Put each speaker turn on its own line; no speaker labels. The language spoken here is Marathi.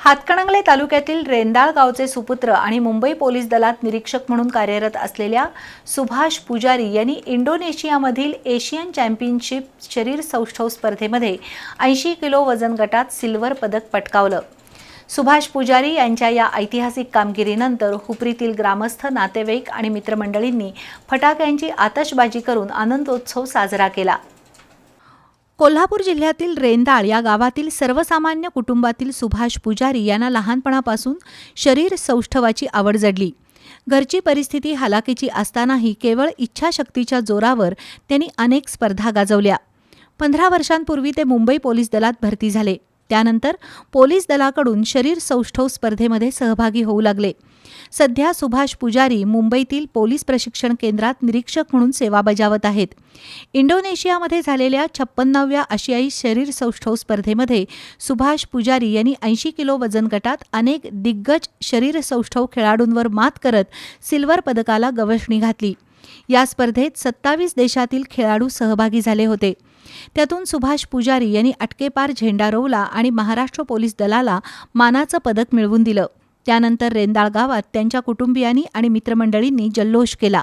हातकणंगले तालुक्यातील रेंदाळ गावचे सुपुत्र आणि मुंबई पोलीस दलात निरीक्षक म्हणून कार्यरत असलेल्या सुभाष पुजारी यांनी इंडोनेशियामधील एशियन चॅम्पियनशिप शरीर सौष्ठव स्पर्धेमध्ये ऐंशी किलो वजन गटात सिल्वर पदक पटकावलं. सुभाष पुजारी यांच्या या ऐतिहासिक कामगिरीनंतर हुपरीतील ग्रामस्थ नातेवाईक आणि मित्रमंडळींनी फटाक्यांची आतषबाजी करून आनंदोत्सव साजरा केला. कोल्हापूर जिल्ह्यातील रेंदाळ या गावातील सर्वसामान्य कुटुंबातील सुभाष पुजारी यांना लहानपणापासून शरीर सौष्ठवाची आवड जडली. घरची परिस्थिती हलाकीची असतानाही केवळ इच्छाशक्तीच्या जोरावर त्यांनी अनेक स्पर्धा गाजवल्या. पंधरा वर्षांपूर्वी ते मुंबई पोलीस दलात भरती झाले. त्यानंतर पोलीस दलाकडून शरीर सौष्ठव स्पर्धेमध्ये सहभागी होऊ लागले. सध्या सुभाष पुजारी मुंबईतील पोलीस प्रशिक्षण केंद्रात निरीक्षक म्हणून सेवा बजावत आहेत. इंडोनेशियामध्ये झालेल्या छप्पन्नाव्या आशियाई शरीर सौष्ठव स्पर्धेमध्ये सुभाष पुजारी यांनी ऐंशी किलो वजन गटात अनेक दिग्गज शरीर सौष्ठव खेळाडूंवर मात करत सिल्वर पदकाला गवसणी घातली. या स्पर्धेत सत्तावीस देशातील खेळाडू सहभागी झाले होते. त्यातून सुभाष पुजारी यांनी अटकेपार झेंडा रोवला आणि महाराष्ट्र पोलीस दलाला मानाचं पदक मिळवून दिलं. त्यानंतर रेंदाळ गावात त्यांच्या कुटुंबियांनी आणि मित्रमंडळींनी जल्लोष केला.